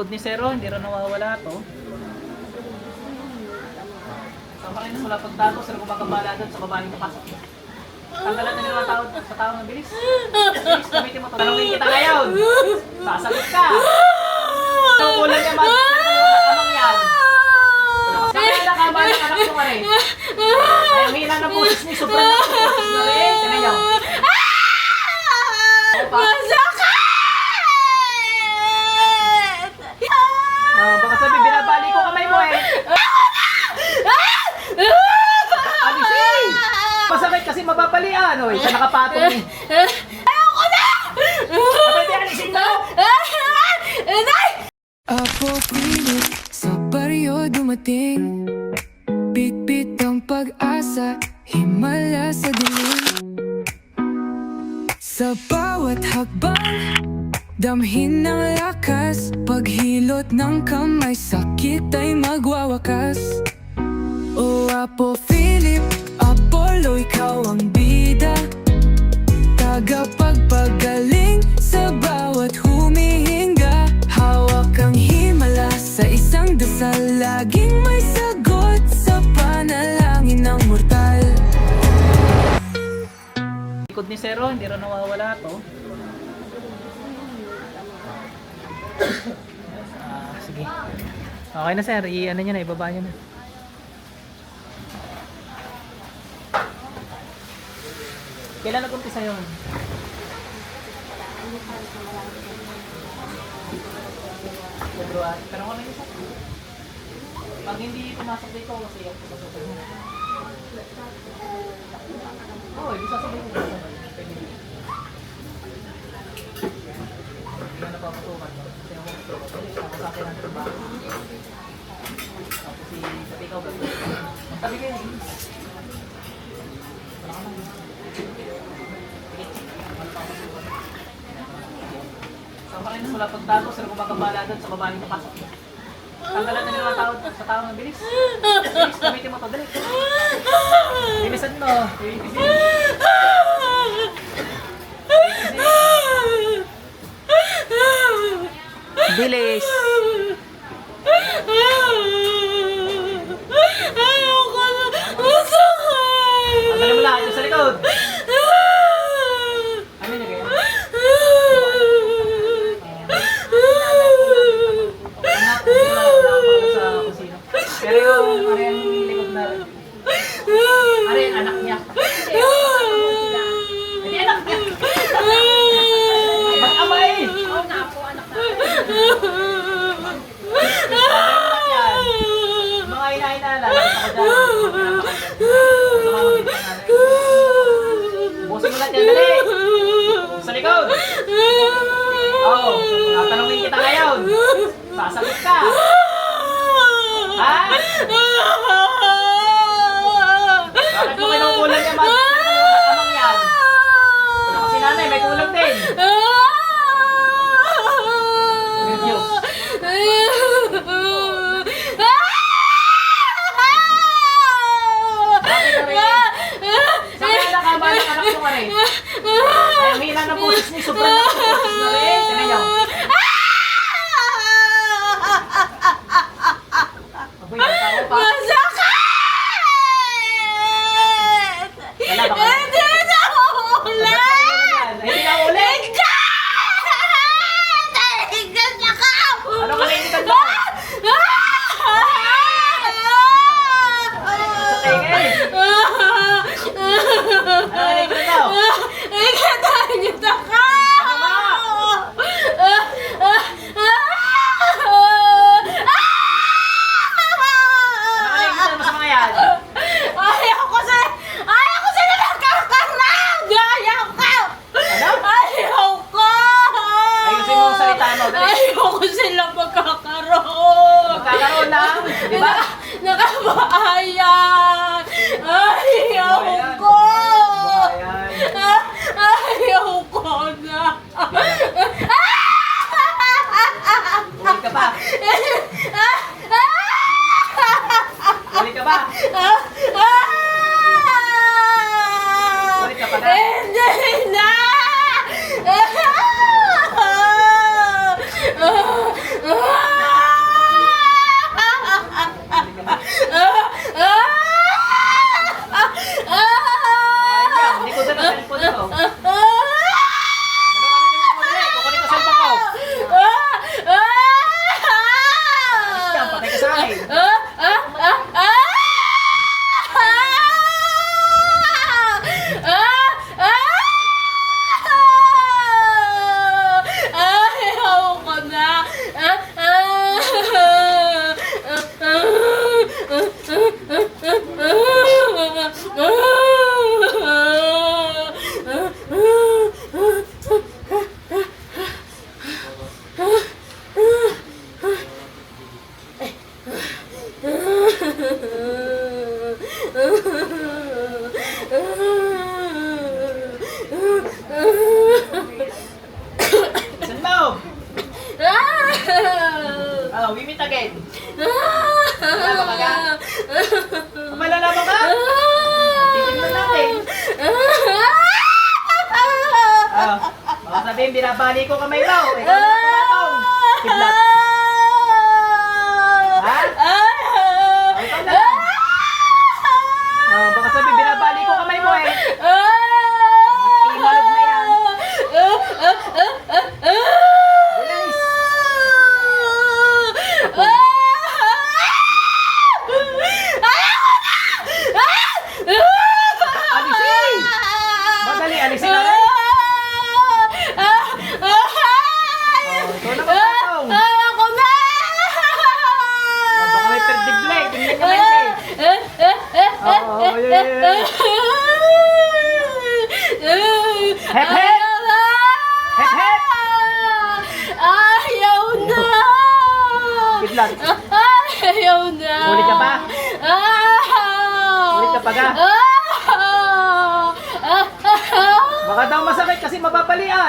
likod ni Zero, hindi rin nawawala to. Sama rin mula pagtago, Zero gumagambala doon sa babaeng napasok. Tanggalan na nila tao sa tao ng bilis. Bilis, gamitin mo to. Tanungin kita ngayon. Sasagot ka. Ang kulang niya, man. Anong yan? Kaya nakaba ng anak mo ka rin. Ang hina ng pusis ni Sobrang na pusis na rin. Tinan niyo. Opa. Ah, baka sabi, binabali ko kamay mo eh. Alisin! Masakit mababalian. Oy, siya nakapatong eh. Pwede alisin mo. Apo pilit sa baryo dumating Bitbit ang pag-asa, himala sa dilim Sa bawat hakbang, damhin ng lakas Paghilot ng kamay, sakit ay magwawakas O Apo Philip, Apollo, ikaw ang Ni Zero, hindi rin nawawala to. Ah, sige. Okay na sir, i-ano nyo na, ibaba nyo na. Kailan nag-umpisa yun? Pero ano yun sir? Pag hindi pumasok dito, kasi yung pumasok. Oo, hindi sasabay ko. Din. Hindi na napapasukan. Kasi ako sa akin ang. Tapos si pati ikaw ba? Wala ka. Sige. Wala rin mula pagtago, sila gumagambala doon sa babaeng napasok. Tanggalan na nila tao sa tao ng bilis. Bilis, gamitin mo to, dali. Bilisan mo. Bilisan. Bilis. Ayoko na! Masakit! Tanggalin mo lang, ito sa likod.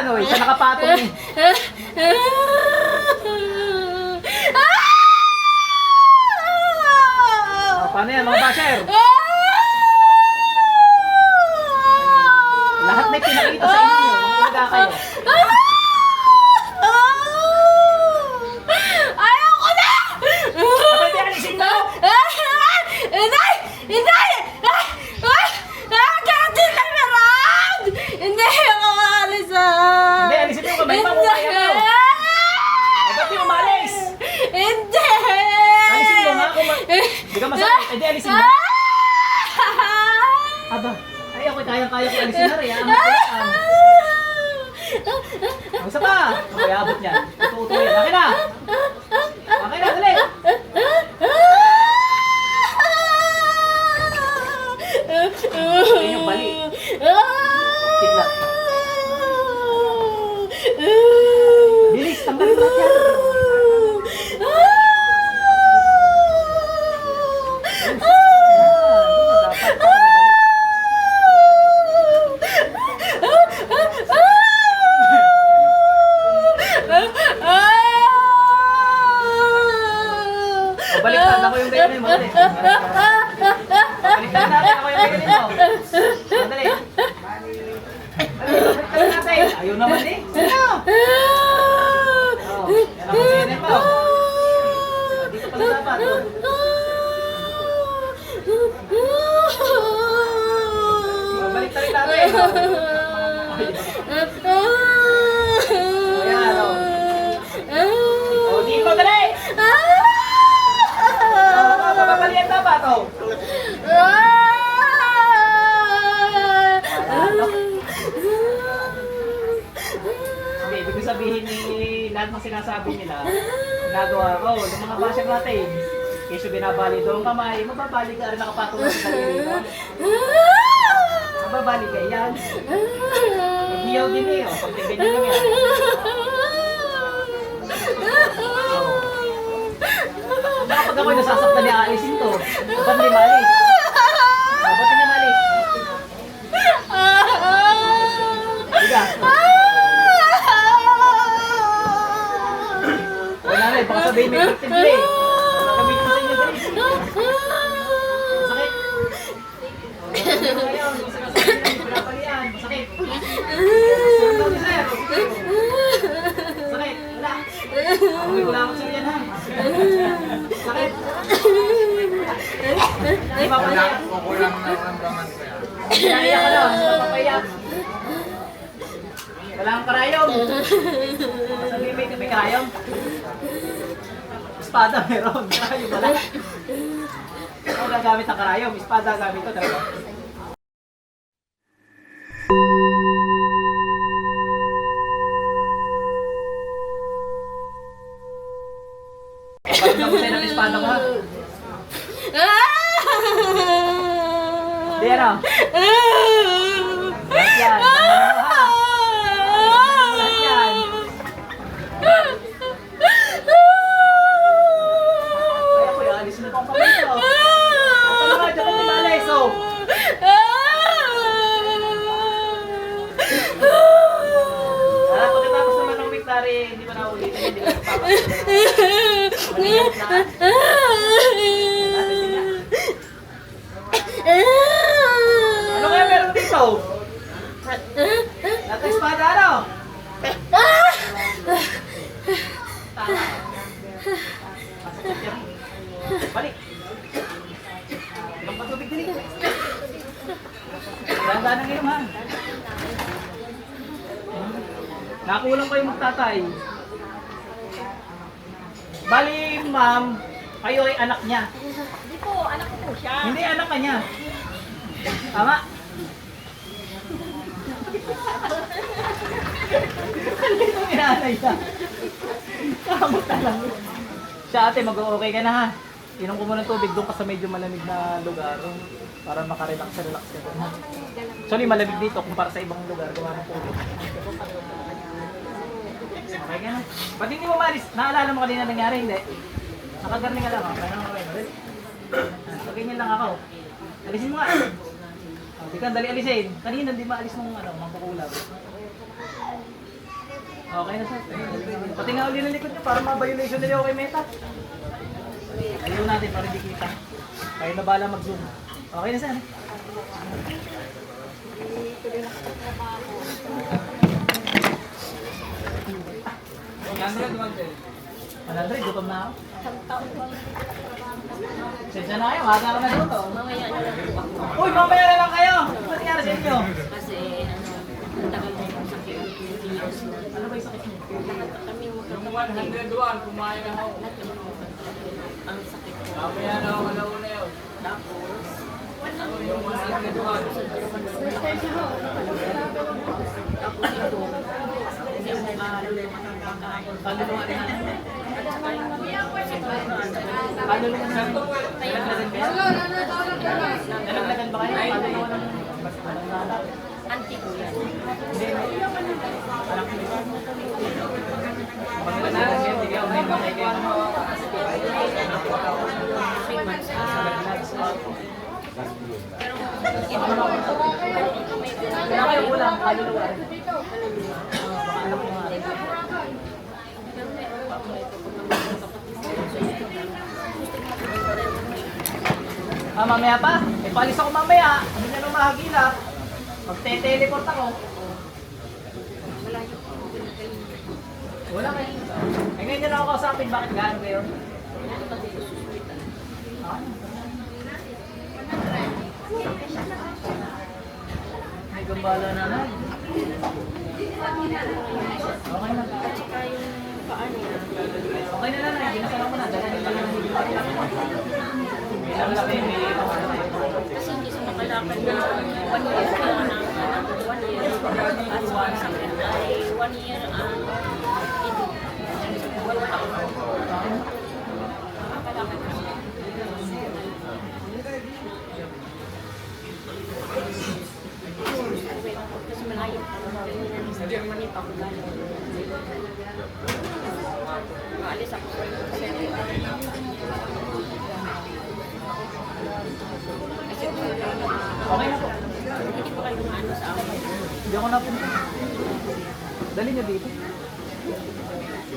yan, oy. Sa nakapatong eh. eh. Ah, paano yan, mga basher? Lahat may pinakita sa inyo. Mga kayo. Ibig sabihin ni lahat ng sinasabi nila, nagawa ko, oh, yung mga basya natin, kasi binabali daw kamay, mababali ka rin nakapatong sa sarili mo. Mababali ka yan. Hiyaw din eh, oh. Pag tignan niya. Dapat ako'y nasasaktan ni Alice to. Ba't may malis? eh. Baka sabihin may pagtigil eh. Nakamitin sa inyo guys. Masakit. Oh, ayaw. Masakit. Pinapalian. Masakit. Wala. Ako wala akong sariyan ha. Masakit. Ay, papalian. Kukulang na ramdaman yan. Kaya ka lang. Papayak. Walang karayom. Sabihin may espada meron. Karayo, malaki. Kung gagamit ang karayo, may espada gamit ko. Dalawa. Ano kaya meron dito? Lata espada? Ano? Balik. Magpatubig din eh. ito. Dahan-dahan na kayo magtatay. Bali, ma'am, kayo ay anak niya. Hindi po, anak ko po siya. Hindi anak ka niya. Tama? Dito minanay na. Kamot na lang. Siya ate, mag-okay ka na ha. Inom ko muna ng tubig doon ka sa medyo malamig na lugar para makarelax relax ka doon ha. Actually, malamig dito kumpara sa ibang lugar. Gawa ng tubig. Okay ka na. Ba't hindi mo maalis? Naalala mo kanina nangyari? Hindi. Nakagarning ka lang. Okay na okay. Balik. So, ganyan lang ako. Alisin mo nga. Hindi ka, dali alisin. Kanina, di maalis mong ano, mangkukulam. Okay na sir. Pati nga uli ng likod niyo para ma-violation nila ako kay Meta. Ayaw natin para di kita. Kayo na bala mag-zoom. Okay na sir. Hundred, one day. 100, gutom na ako. Sensya na kayo, maga ka na dito. mamaya na lang po ako. Uy, mamaya na lang kayo. Ano nangyari sa inyo? Kasi ano, ang tagal na sakit. Years na. Ano ba yung sakit niyo? Kami Yung magkakapatid. 101, kumain na ako. Ang sakit ko. Mamaya na ako alauna yun. Tapos, Ano yung 101? tapos ito, hindi mo makalulong ang pagkain. Kaluluwa rin natin. At saka yung Kaluluwa na natin. Nalaglagan kayo? Nalaglagan ba kayo? Kaluluwa ng... auntie ko yan. Hindi. Anak niyo. Mukhang nalaglagan kayo. Hindi kayo. May mga kayo. Three months. Ah, pero, Kaya kayo kulang. Kaluluwa rin. Baka alam mo nga rin. pero meron pa ako ito kung naman kapatid ko. Ah, mamaya pa. Eh, palis ako mamaya. Ano na nung mahagila? Magte-teleport ako. Wala kayo. Eh, ngayon lang ako kausapin. Bakit gaano kayo? Ah. May gambala na na. Okay na. Okay na na na. Ginasala mo na. Dala nyo lang kasi hindi siya makalakad na one year kaya na one year. At ang sakit ay one year ang. One taon. Makalakad na siya. Kasi malayo. Sa Germany pa ako galing. Maalis ako sa Kasi Okay na po. hindi pa kayo ano sa akin. Hindi ako napunta. Dali nyo dito.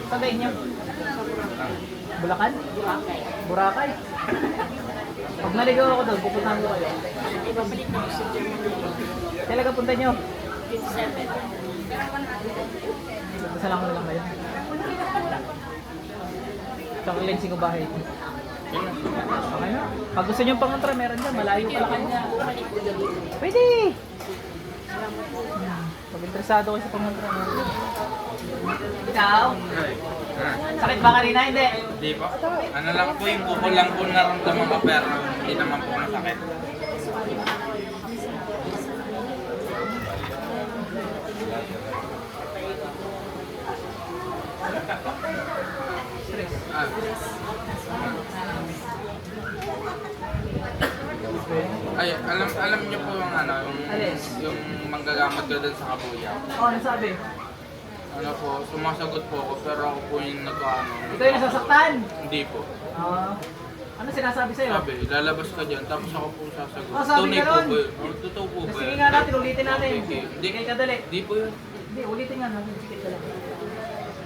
Tagay niyo. Bulacan? Burakay. Boracay? Pag naligaw ako doon, pupuntahan ko kayo. Ibabalik na ako sa Germany. Talaga punta nyo. 27. Isa lang lang kayo. Tsaka lensing ko bahay. Okay na. Pag gusto nyo pangontra, meron dyan. Malayo pa lang kayo. Bumalik ko dito. Pwede! Hmm. Pag interesado kayo sa pangontra. Ikaw? Sakit ba kanina? Hindi. Hindi po. Ano lang po yung kuko lang po naramdaman ko pero hindi naman po masakit. Stress. Ah, ay, alam alam niyo po yung ano, yung, Alin? yung manggagamot ko dun sa kabuya. Oh, ano sabi? Ano po, sumasagot po ako pero ako po yung nag-ano. Ikaw yung nasasaktan. Hindi po. Ah. ano sinasabi sa'yo? Sabi, lalabas ka dyan, tapos ako po sasagot. Ah, sabi Tunay ka po nun? ba yun? Oh, totoo po ba Sige nga natin, ulitin natin. Okay, okay. Hindi kayo kadali. Hindi po yun. Hindi, ulitin nga natin. Ka lang.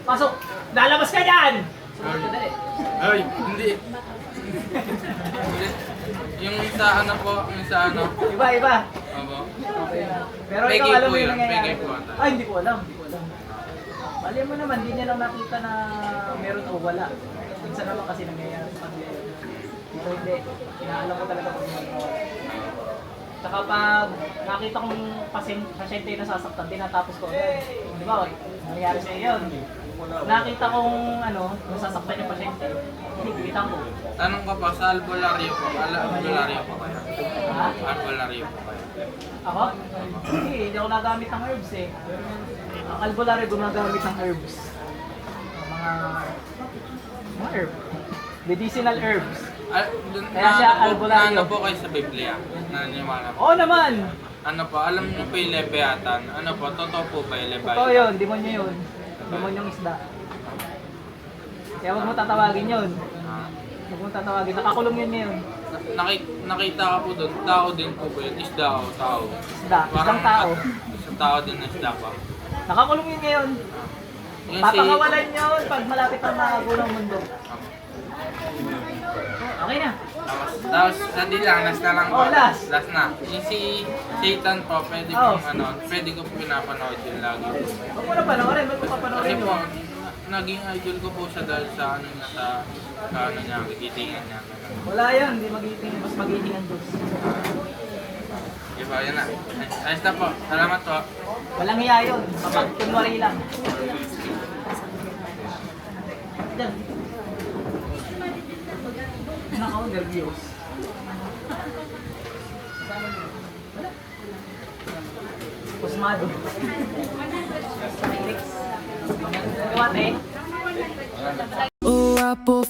Pasok! Lalabas ka dyan! Sumunod ka dali. Ay, hindi. Yung sa ano po, yung sa ano. Iba, iba. Opo. Okay. Pero Peke ikaw alam po mo yung yun, nangyayari. po ata. Ay, hindi ko alam. Hindi ko alam. Mali mo naman, hindi niya lang nakita na meron o wala. Minsan naman kasi nangyayari sa kanila. yun. Dito hindi. Inaalam ko talaga pag meron o wala. Tsaka pag nakita kong pasyente, pasyente na sasaktan, tinatapos ko. Di ba, nangyayari sa iyo yun. Nakita kong ano, nasasaktan yung pasyente, hinigitan ko. Tanong ko pa, sa albularyo po, ala, albularyo po kayo. Ha? Albularyo po kayo. Ako? Hindi, hindi ako nagamit ng herbs eh. Ang albularyo gumagamit ng herbs. Mga mga herb. Medicinal herbs. Al, dun, Kaya siya albularyo. ano po kayo sa Biblia? Naniniwala po. Oo naman! Ano po, alam niyo po yung lebeatan. Ano po, totoo po ba yung lebeatan? Totoo yun, demonyo yun. Demonyong isda. Kaya huwag mo tatawagin yun. Ah. Huwag mo tatawagin. Nakakulong yun ngayon. Na- naki- nakita ka po doon, tao din po ba yun? Isda o tao? Isda. Isang tao. Isang tao din na isda pa. Nakakulong yun ngayon. Ah. Yung Papangawalan yun pag malapit ang mago ng mundo. Okay na. Tapos, tapos, hindi lang, last na lang po. Oh, last. Last na. Yung si Satan po, pwede Oh. pong ano, pwede ko pinapanood yun lagi. Huwag mo na panoorin. Huwag mo Kasi papanoorin po, yun. na- naging idol ko po siya dahil sa ano niya, sa, sa ano niya, gigitingan niya. Wala yan. Hindi magiting. Mas magiting ang Diyos. Diba, yun na. Ay- Ayos na po. Salamat po. Walang hiya yun. Kapag kunwari lang. Yan. Nakaw, nervyos. Kusmado. Kawate. O Apo